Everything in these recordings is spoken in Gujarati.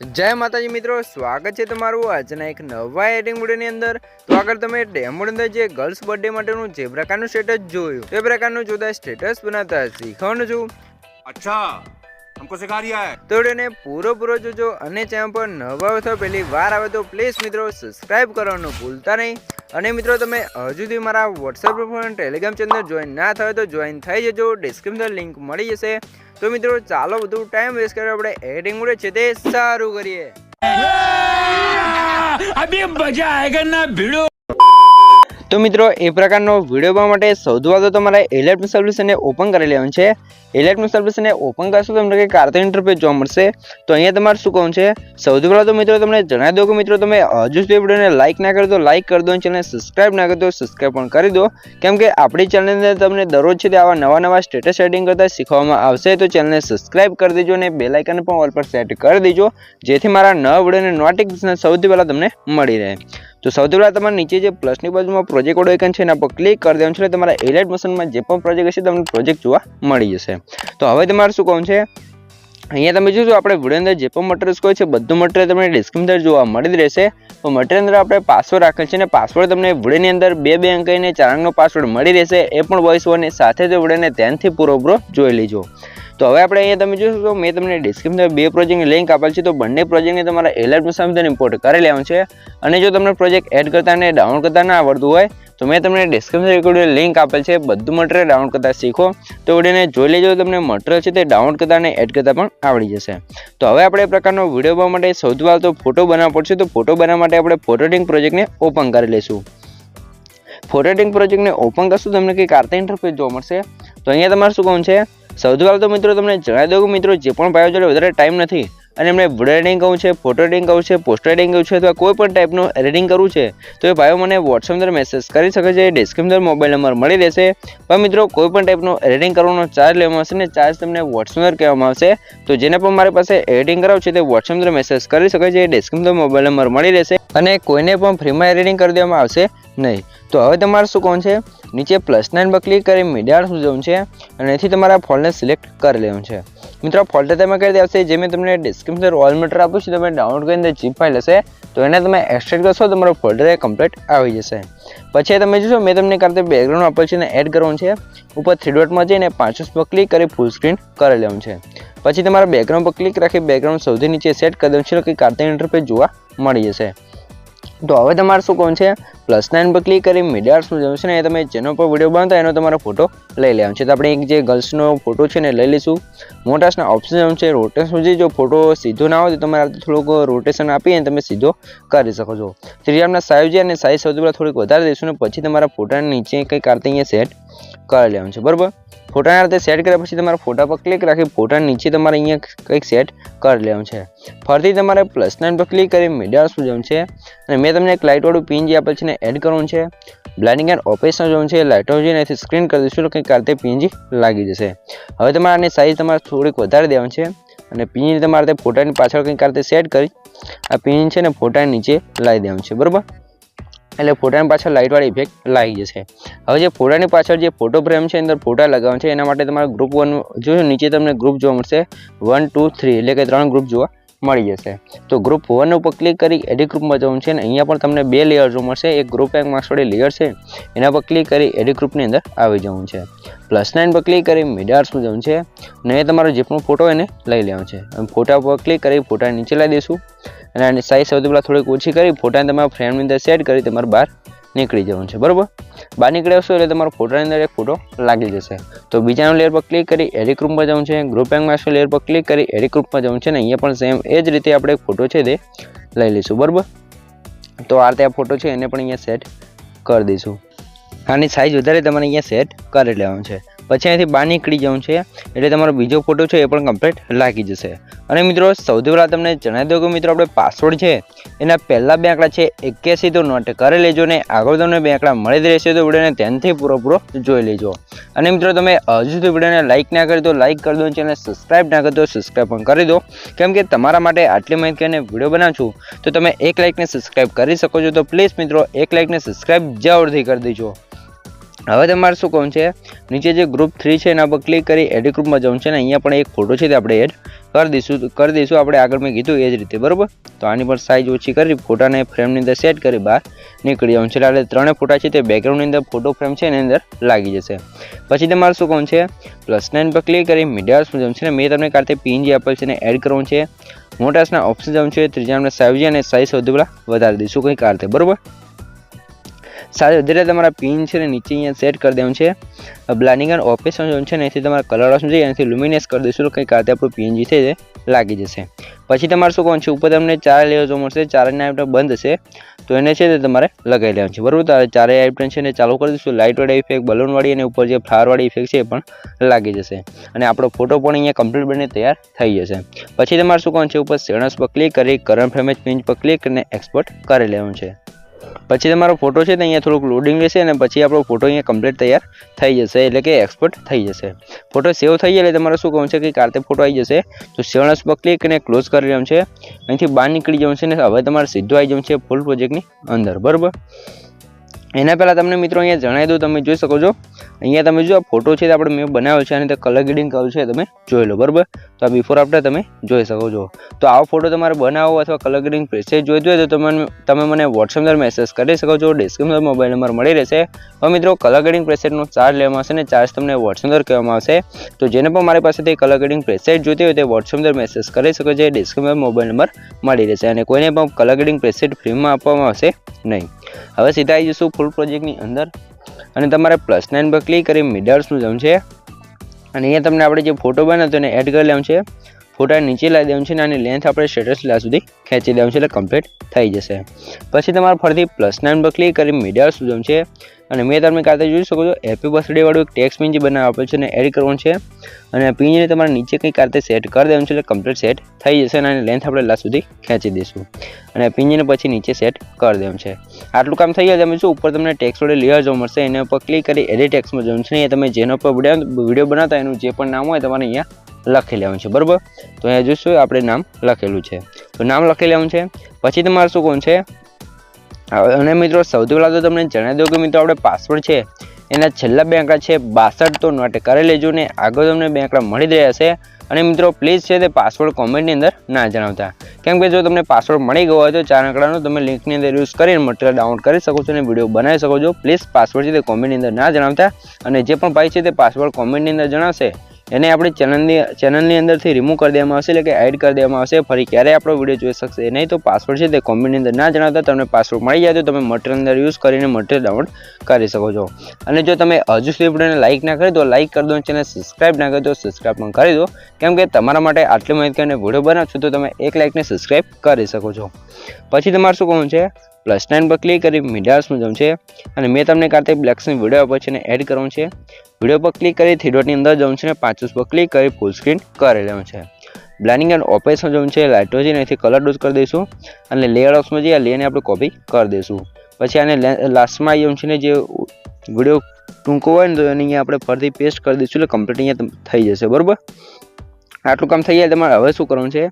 જય માતાજી મિત્રો સ્વાગત છે તમારું આજના એક નવા એડિંગ વિડીયોની અંદર. તો આગળ તમે ડેમોડ અંદર જે ગર્લ્સ બર્થડે માટેનું જે પ્રકારનું સ્ટેટસ જોયું તે પ્રકારનું જુદા સ્ટેટસ બનાવતા શીખવાનું છું. અચ્છા પૂરો પૂરો જોજો અને ચેનલ પર નવા અથવા પહેલી વાર આવે તો પ્લીઝ મિત્રો સબસ્ક્રાઇબ કરવાનું ભૂલતા નહીં. અને મિત્રો તમે હજુ સુધી મારા વોટ્સએપ પર ટેલિગ્રામ ચેનલ જોઈન ના થયો તો જોઈન થઈ જજો. ડિસ્ક્રિપ્શન લિંક મળી જશે. તો મિત્રો ચાલો બધું ટાઈમ વેસ્ટ કર્યો. આપણે એડિંગ વીડિયો છે તે સારું કરીએ. તો મિત્રો, એ પ્રકારનો વીડિયો બનાવવા માટે સૌથી વધુ તમારે એલેટ સર્વિસને ઓપન કરી લેવાનું છે. એલેટ સર્વિસને ઓપન કરશો તો તમને કંઈક કાર્તન ઇન્ટરફેસ જોવા મળશે. તો અહીંયા તમારે શું કહું છે? સૌથી પહેલાં તો મિત્રો, તમને જણાવી દો કે મિત્રો, તમે હજુ સુધી વિડીયોને લાઇક ના કરી દો લાઇક કરી દો અને ચેનલને સબસ્ક્રાઇબ ના કરી દો સબસ્ક્રાઇબ પણ કરી દો. કેમ કે આપણી ચેનલની તમને દરરોજ છે તે આવા નવા નવા સ્ટેટસ સેટિંગ કરતા શીખવામાં આવશે. તો ચેનલને સબસ્ક્રાઇબ કરી દેજો અને બે લાઇકન પણ ઓલ પર સેટ કરી દેજો. જેથી મારા નવા વિડીયોની નોટિફિકેશન સૌથી પહેલાં તમને મળી રહે. તો સૌથી પહેલાં તમારે નીચે જે પ્લસની બાજુમાં પ્રોજેક્ટ વાળો આઇકન છે એના પર ક્લિક કરી દેવાનું છે એટલે તમારા એલાઇટ મશીનમાં જે પણ પ્રોજેક્ટ હશે તમને પ્રોજેક્ટ જોવા મળી જશે. તો હવે તમારે શું કહું છે? અહીંયા તમે જોશો આપણે વીડિયો અંદર જે પણ મટીરિયલ્સ કોઈ છે બધું મટીરિયલ તમને ડિસ્ક્રિપ્શન અંદર જોવા મળી જ રહેશે. તો મટીરિયલ અંદર આપણે પાસવર્ડ રાખેલ છે અને પાસવર્ડ તમને વિડીયોની અંદર બે બે અંક અને ચાર અંકનો પાસવર્ડ મળી રહેશે. એ પણ વોઇસ ઓવરની સાથે જ વિડીયોને ધ્યાનથી પૂરો પૂરો જોઈ લેજો. તો હવે આપણે અહીંયા તમે જોશો તો મેં તમને ડિસ્ક્રિપ્શન બે પ્રોજેક્ટની લિંક આપેલ છે, તો બંને પ્રોજેક્ટને તમારા એલર્ટમાં સાથે ઇમ્પોર્ટ કરી લેવાનું છે. અને જો તમને પ્રોજેક્ટ એડ કરતા અને ડાઉનલોડ કરતા ના આવડતું હોય, તો મેં તમને ડિસ્ક્રિપ્શન રેકોર્ડ લિંક આપેલ છે, બધું મટીરિયલ ડાઉનલોડ કરતા શીખો. તો વિડીયોને જોઈ લેજો, તમને મટીરિયલ છે તે ડાઉનલોડ કરતા અને એડ કરતા પણ આવડી જશે. તો હવે આપણે એ પ્રકારનો વીડિયો બનાવવા માટે સૌથી પહેલાં તો ફોટો બનાવવા પડશે, તો ફોટો બનાવવા માટે આપણે ફોટોટિંગ પ્રોજેક્ટને ઓપન કરી લઈશું. ફોટોટિંગ પ્રોજેક્ટને ઓપન કરશું, તમને કંઈક આરતા ઇન્ટરફેસ જોવા મળશે. તો અહીંયા તમારે શું કહું છે સૌથી પહેલાં તો મિત્રો તમને જણાવી દઉં કે મિત્રો જે પણ ભાઈઓ જોડે વધારે ટાઈમ નથી અને એમણે વીડિયો એડિંગ કરવું છે ફોટો એડિંગ કરવું છે પોસ્ટર એડિંગ કરવું છે અથવા કોઈ પણ ટાઈપનું એડિટિંગ કરવું છે, તો એ ભાઈઓ મને વોટ્સએપ અંદર મેસેજ કરી શકે છે ડિસ્ક્રિપ્શન મોબાઈલ નંબર મળી રહેશે. પણ મિત્રો કોઈ પણ ટાઈપનું એડિટિંગ કરવાનો ચાર્જ લેવામાં આવશે ને ચાર્જ તમને વોટ્સએપ અંદર કહેવામાં આવશે. તો જેને પણ મારી પાસે એડિટિંગ કરાવવું છે તે વોટ્સએપ અંદર મેસેજ કરી શકે છે ડિસ્ક્રિપ્શન મોબાઈલ નંબર મળી રહેશે અને કોઈને પણ ફ્રીમાં એડિટિંગ કરી દેવામાં આવશે. નહીં. તો હવે તમારે શું કોણ છે? નીચે પ્લસ નાઇન પર ક્લિક કરી મીડિયા શું જવું છે? અને એથી તમારા ફોલ્ડરને સિલેક્ટ કરી લેવું છે. મિત્રો ફોલ્ડર તમે કરી દેશે જે મેં તમને ડિસ્ક્રિપ્શન ઓલ મીટર આપ્યું છે, તમે ડાઉનલોડ કરીને જીપ ફાઇલ હશે, તો એને તમે એક્સટ્રેક્ટ કરશો, તમારો ફોલ્ડર એ કમ્પ્લીટ આવી જશે. પછી તમે જોશો, મેં તમને કરતે બેકગ્રાઉન્ડ આપેલ છે અને એડ કરવાનું છે. ઉપર થ્રી ડોટમાં જઈને પાંચ પર ક્લિક કરી ફૂલ સ્ક્રીન કરી લેવું છે. પછી તમારા બેકગ્રાઉન્ડ પર ક્લિક રાખી બેકગ્રાઉન્ડ સૌથી નીચે સેટ કરી દેવું છે કે કાર્તિક ઇન્ટરફેસ જોવા મળી જશે. તો હવે તમારે શું કોણ છે? પ્લસ નાઇન પર ક્લિક કરી મીડિયાર્સનું જવું છે ને તમે જેનો પર વીડિયો બનાવતા એનો તમારો ફોટો લઈ લેવાનો છે. તો આપણે એક જે ગર્લ્સનો ફોટો છે ને લઈ લઈશું. મોટાસના ઓપ્શન છે. રોટેશન જે જો ફોટો સીધો ના હોય તો તમારે થોડુંક રોટેશન આપી અને તમે સીધો કરી શકો છો. ત્રીજાના સાઈઝ અને સાઈઝ સૌથી પહેલાં થોડીક વધારે દઈશું ને, પછી તમારા ફોટાની નીચે કંઈક આરતી અહીંયા સેટ કરી લેવાનું છે. બરાબર? ફોટાના રીતે સેટ કર્યા પછી તમારા ફોટા પર ક્લિક રાખી ફોટા નીચે તમારે અહીંયા કંઈક સેટ કરી લેવાનું છે. ફરીથી તમારે પ્લસ નાઇન પર ક્લિક કરી મીડિયા શું છે. અને મેં તમને એક લાઇટવાળું પિન જે આપેલ છે ને એડ કરવાનું છે. બ્લાઇન્ડિંગ એન્ડ ઓપરેશન જોવું છે. લાઇટો જોઈને એથી સ્ક્રીન કરી દઈશું તો કંઈક રીતે પીનજી લાગી જશે. હવે તમારે આની સાઇઝ તમારે થોડીક વધારે દેવાનું છે. અને પિન તમારે ફોટાની પાછળ કંઈક રીતે સેટ કરી આ પિન છે ને ફોટાની નીચે લાવી દેવાનું છે. બરાબર? એટલે ફોટાની પાછળ લાઇટવાળી ઇફેક્ટ લાગી જશે. હવે જે ફોટાની પાછળ જે ફોટો ફ્રેમ છે અંદર ફોટા લગાવવાનું છે, એના માટે તમારે ગ્રુપ વન જોયું, નીચે તમને ગ્રુપ જોવા મળશે. વન ટુ થ્રી એટલે કે ત્રણ ગ્રુપ જોવા મળી જશે. તો ગ્રુપ વન ઉપર ક્લિક કરી એડિટ ગ્રુપમાં જવું છે અને અહીંયા પણ તમને બે લેયર જોવા મળશે. એક ગ્રુપ એક માર્ક્સવાળી લેયર છે, એના પર ક્લિક કરી એડિટ ગ્રુપની અંદર આવી જવું છે. પ્લસ નાઇન પર ક્લિક કરી મીડિયાર્સમાં જવું છે અને એ તમારો જે પણ ફોટો એને લઈ લેવાનો છે. ફોટા પર ક્લિક કરી ફોટા નીચે લાવી દઈશું. અને આની સાઇઝ સૌથી પહેલાં થોડીક ઓછી કરી, ફોટાને તમારા ફ્રેમની અંદર સેટ કરી તમારે બહાર નીકળી જવાનું છે, બરાબર? બહાર નીકળી આવશો એટલે તમારો ફોટાની અંદર એક ફોટો લાગી જશે. તો બીજાનું લેયર પર ક્લિક કરી એડિટ ગ્રુપમાં જવું છે. ગ્રુપ માસ્ટર લેયર પર ક્લિક કરી એડિટ ગ્રુપમાં જવું છે. ને અહીંયા પણ સેમ એ જ રીતે આપણે એક ફોટો છે તે લઈ લઈશું, બરાબર? તો આ રીતે આ ફોટો છે, એને પણ અહીંયા સેટ કરી દઈશું. આની સાઇઝ વધારે તમારે અહીંયા સેટ કરી લેવાનું છે. પછી અહીંયાથી બહાર નીકળી જવું છે, એટલે તમારો બીજો ફોટો છે એ પણ કમ્પ્લીટ લાગી જશે. અને મિત્રો, સૌથી પહેલાં તમને જણાવી દઉં કે મિત્રો, આપણે પાસવર્ડ છે, એના પહેલાં બે આંકડા છે, એક્યાસી તો નોટ કરી લેજો ને આગળ તમને બે આંકડા મળી જ રહેશે, તો વિડીયોને ધ્યાનથી પૂરો જોઈ લેજો. અને મિત્રો, તમે હજુ સુધી વિડીયોને લાઇક ના કરી તો લાઇક કરી દો અને સબસ્ક્રાઇબ ના કરી દો સબસ્ક્રાઇબ પણ કરી દો. કેમ કે તમારા માટે આટલી માહિતી અને વીડિયો બનાવું છું તો તમે એક લાઇકને સબસ્ક્રાઇબ કરી શકો છો, તો પ્લીઝ મિત્રો, એક લાઇકને સબસ્ક્રાઇબ જરૂરથી કરી દેજો. હવે તમારે શું કહું છે? નીચે જે ગ્રુપ થ્રી છે એના પર ક્લિક કરી એડિટ ગ્રુપમાં જવું છે ને, અહીંયા પણ એક ફોટો છે તે આપણે એડ કરી દઈશું. કરી દઈશું આપણે આગળ મેં કીધું એ જ રીતે, બરાબર? તો આની પણ સાઇઝ ઓછી કરી, ફોટાને ફ્રેમની અંદર સેટ કરી બહાર નીકળી જવું છે. એટલે ત્રણેય ફોટા છે તે બેકગ્રાઉન્ડની અંદર ફોટો ફ્રેમ છે એની અંદર લાગી જશે. પછી તમારે શું કહું છે? પ્લસ નાઇન પર ક્લિક કરી મીડિયા જવું છે ને, મેં તમને કારતે પીનજી આપેલ છે ને એડ કરવું છે. મોટાસના ઓપ્શન જવું છે ત્રીજા આપણે સાવજી અને સાઇઝ સૌથી પહેલાં વધારી દઈશું કંઈ કારતે બરોબર? સાથે ધીરે તમારા પિન છે ને નીચે અહીંયા સેટ કરી દેવાનું છે. બ્લાનિંગ અને ઓપરેશન છે ને એથી તમારા કલર ઓપ્શન છે એનાથી લુમિનેસ કરી દઈશું, તો કંઈક આતે આપણું પીએનજી છે તે લાગી જશે. પછી તમારે શું કહું છે, ઉપર તમને ચાર લેયર જો મળશે ચારના આઈટમ બંધ હશે, તો એને છે તે તમારે લગાવી લેવાનું છે. બરાબર તારે ચારે આઈટમ છે ને ચાલુ કરી દઈશું લાઇટવાળી ઇફેક્ટ બલૂનવાળી અને ઉપર જે ફ્લાવરવાળી ઇફેક્ટ છે એ પણ લાગી જશે. અને આપણો ફોટો પણ અહીંયા કમ્પ્લીટ બને તૈયાર થઈ જશે. પછી તમારે શું કહું છે, ઉપર સેણસ પર ક્લિક કરી કરંટ ફેમેજ પિન પર ક્લિક અને એક્સપોર્ટ કરી લેવાનું છે. પછી તમારો ફોટો છે તે અહીંયા થોડુંક લોડિંગ લેશે અને પછી આપણો ફોટો અહીંયા કમ્પ્લીટ તૈયાર થઈ જશે, એટલે કે એક્સપોર્ટ થઈ જશે. ફોટો સેવ થઈ જાય એટલે તમારે શું કહું છે કે કાર્તે ફોટો આવી જશે, તો સેવનસ પર ક્લિક અને ક્લોઝ કરી રહ્યો છે. અહીંથી બહાર નીકળી જવું છે ને હવે તમારે સીધું આવી જવું છે ફૂલ પ્રોજેક્ટની અંદર, બરાબર? એના પહેલાં તમને મિત્રો અહીંયા જણાવી દઉં, તમે જોઈ શકો છો. અહીંયા તમે જો આ ફોટો છે આપણે મેં બનાવ્યો છે અને તે કલર ગ્રેડિંગ કર્યું છે, તમે જોઈ લો, બરાબર? તો આ બિફોર આફ્ટર તમે જોઈ શકો છો. તો આવો ફોટો તમારે બનાવો અથવા કલર ગ્રેડિંગ પ્રેસેજ જોઈતું હોય તો તમે તમે મને વોટ્સએપ અંદર મેસેજ કરી શકો છો ડિસ્ક્રિપ્શન મોબાઈલ નંબર મળી રહેશે. હવે મિત્રો કલર ગ્રેડિંગ પ્રેસેટનો ચાર્જ લેવામાં આવશે અને ચાર્જ તમને વોટ્સએપ અંદર કહેવામાં આવશે. તો જેને પણ મારી પાસેથી કલર ગ્રેડિંગ પ્રેસેજ જોઈતી હોય તે વોટ્સએપ અંદર મેસેજ કરી શકો છો ડિસ્ક્રિપ્શન મોબાઈલ નંબર મળી રહેશે. અને કોઈને પણ કલર ગ્રેડિંગ પ્રેસેટ ફ્રીમાં આપવામાં આવશે નહીં. હવે સીધા આવી જશું ફૂલ પ્રોજેક્ટની અંદર. અને તમારે પ્લસ નાઇન પર ક્લિક કરી મિડર્સનું જમ છે અને અહીંયા તમને આપણે જે ફોટો બનાવ્યો એને એડ કરી લેવું છે. ફોટા નીચે લાવી દેવાનું છે અને આની લેન્થ આપણે સ્ટેટસ લા સુધી ખેંચી દેવાનું છે એટલે કમ્પ્લીટ થઈ જશે. પછી તમારે ફરીથી પ્લસ નાઇન પર ક્લિક કરી મીડિયા જમ છે. અને મેં તમને કાતે જોઈ શકો છો હેપી બર્થડેવાળું એક ટેક્સ પિન જે બનાવ આપ્યો છે અને એડ કરવાનું છે. અને પિનને તમારે નીચે કંઈ કાતે સેટ કરી દેવાનું છે એટલે કમ્પ્લીટ સેટ થઈ જશે અને લેન્થ આપણે લાસ્ટ સુધી ખેંચી દઈશું. અને પિંજને પછી નીચે સેટ કરી દેવાનું છે. આટલું કામ થઈ જાય તમે શું ઉપર તમને ટેક્સ વડે લેયર જોવા મળશે. એના ઉપર ક્લિક કરી એડિટ ટેક્સમાં જવાનું છે તમે જેનો પર વીડિયો બનાવતા એનું જે પણ નામ હોય તમારે અહીંયા લખી લેવાનું છે, બરાબર? તો અહીંયા જોઈશું આપણે નામ લખેલું છે. તો નામ લખી લેવાનું છે. પછી તમારે શું કોણ છે? અને મિત્રો, સૌથી પહેલાં તો તમને જણાવી દઉં કે મિત્રો, આપણે પાસવર્ડ છે, એના છેલ્લા બે આંકડા છે, બાસઠ. તો નોટ કરી લેજો ને આગળ તમને બે આંકડા મળી રહ્યા હશે. અને મિત્રો પ્લીઝ છે તે પાસવર્ડ કોમેન્ટની અંદર ના જણાવતા. કેમ કે જો તમને પાસવર્ડ મળી ગયો હોય તો ચાર આંકડાનો તમે લિંકની અંદર યુઝ કરીને મટીરિયલ ડાઉનલોડ કરી શકો છો અને વીડિયો બનાવી શકો છો. પ્લીઝ પાસવર્ડ છે તે કોમેન્ટની અંદર ના જણાવતા. અને જે પણ ભાઈ છે તે પાસવર્ડ કોમેન્ટની અંદર જણાવશે. એને આપણી ચેનલની ચેનલની અંદરથી રિમૂવ કરી દેવામાં આવશે, એટલે કે એડ કરી દેવામાં આવશે. ફરી ક્યારેય આપણો વીડિયો જોઈ શકશે. નહીં તો પાસવર્ડ છે તે કોમેન્ટની અંદર ના જણાવતા તમને પાસવર્ડ મળી જાય તો તમે મટીરિયલ અંદર યુઝ કરીને મટીરિયલ ડાઉનલોડ કરી શકો છો. અને જો તમે હજુ સુધી વિડીયોને લાઇક ના કરી તો લાઇક કરી દો ચેનલ સબસ્ક્રાઇબ ના કરી દો સબસ્ક્રાઇબ પણ કરી દો. કેમ કે તમારા માટે આટલી માહિતી અને વીડિયો બનાવશો તો તમે એક લાઇકને સબસ્ક્રાઇબ કરી શકો છો. પછી તમારે શું કહું છે? પ્લસ નાઇન પર ક્લિક કરી મીડિયાસમાં જમ છે અને મેં તમને કાર્તિક બ્લેક્સની વીડિયો પર છે અને એડ કરવું છે. વીડિયો પર ક્લિક કરી થ્રી અંદર જવું છે ને પાંચસ પર ક્લિક કરી ફૂલ સ્ક્રીન કરી લેવું છે. બ્લાનિંગ એન્ડ ઓપરેશન જવું છે લાઇટો છે એથી કલર ડોઝ કરી દઈશું. અને લેયર ઓપ્શમાં જઈએ લેને આપણે કોપી કરી દઈશું. પછી આને લાસ્ટમાં આવી જવું છે ને જે વીડિયો ટૂંકો હોય ને તો એને અહીંયા આપણે ફરીથી પેસ્ટ કરી દઈશું એટલે કમ્પ્લીટ અહીંયા થઈ જશે. બરાબર? આટલું કામ થઈ જાય તમારે હવે શું કરવાનું છે?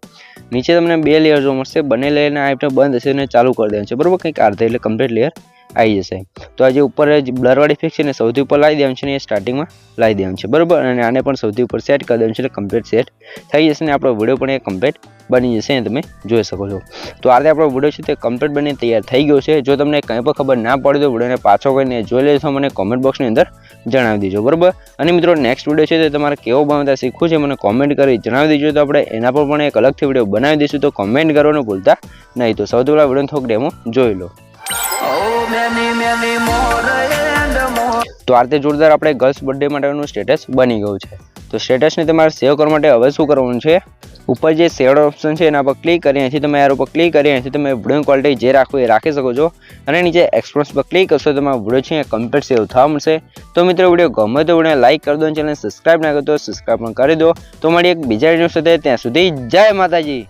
નીચે તમને બે લેયર જોવા મળશે. બંને લેયરના આઈટમ બંધ હશે અને ચાલુ કરી દેવાનું છે. બરાબર? કંઈક આર્ધે એટલે કમ્પ્લીટ લેયર આવી જશે. તો આ જે ઉપર બ્લરવાળી ફિક્સ છે ને, સૌથી ઉપર લાવી દેવાનું છે ને, એ સ્ટાર્ટિંગમાં લાવી દેવાનું છે. બરાબર? અને આને પણ સૌથી ઉપર સેટ કરી દેવાનું છે એટલે કમ્પ્લીટ સેટ થઈ જશે ને, આપણો વીડિયો પણ એ કમ્પ્લીટ બની જશે તમે જોઈ શકો છો. તો આ રીતે આપણો વીડિયો છે તે કમ્પ્લીટ બની તૈયાર થઈ ગયો છે. જો તમને કંઈ પણ ખબર ના પડે તો વિડીયોને પાછો કરીને જોઈ લેજો, મને કોમેન્ટ બોક્સની અંદર. જણાવી દેજો, બરાબર? અને મિત્રો નેક્સ્ટ વીડિયો છે તે તમારે કેવો બનાવતા શીખવું છે, મને કોમેન્ટ કરી જણાવી દેજો. તો આપણે એના પર પણ એક અલગથી વીડિયો બનાવી દઈશું, તો કોમેન્ટ કરવાનું ભૂલતા નહીં. તો સૌથી પહેલાં વીડિયો થોક ડેમો જોઈ લો. તો આ રીતે જોરદાર આપણે ગર્લ્સ બર્થડે માટેનું સ્ટેટસ બની ગયું છે. તો સ્ટેટસને તમારે સેવ કરવા માટે હવે શું કરવાનું છે? ઉપર જે શેડ ઓપ્શન છે એના પર ક્લિક કરી અહીંથી તમે યાર ઉપર ક્લિક કરી અહીંથી તમે વીડિયો ક્વોલિટી જે રાખવું એ રાખી શકો છો. અને નીચે એક્સપ્રેસ પર ક્લિક કરશો તમારો વીડિયો છે કમ્પ્લીટ સેવ થવા મળશે. તો મિત્રો વીડિયો ગમે તો વીડિયો લાઇક કરી દો ચેનલ સબસ્ક્રાઈબ ના કરો તો સબસ્ક્રાઈબ પણ કરી દો. તો મળી એક બીજા વીડિયો સાથે. ત્યાં સુધી જય માતાજી.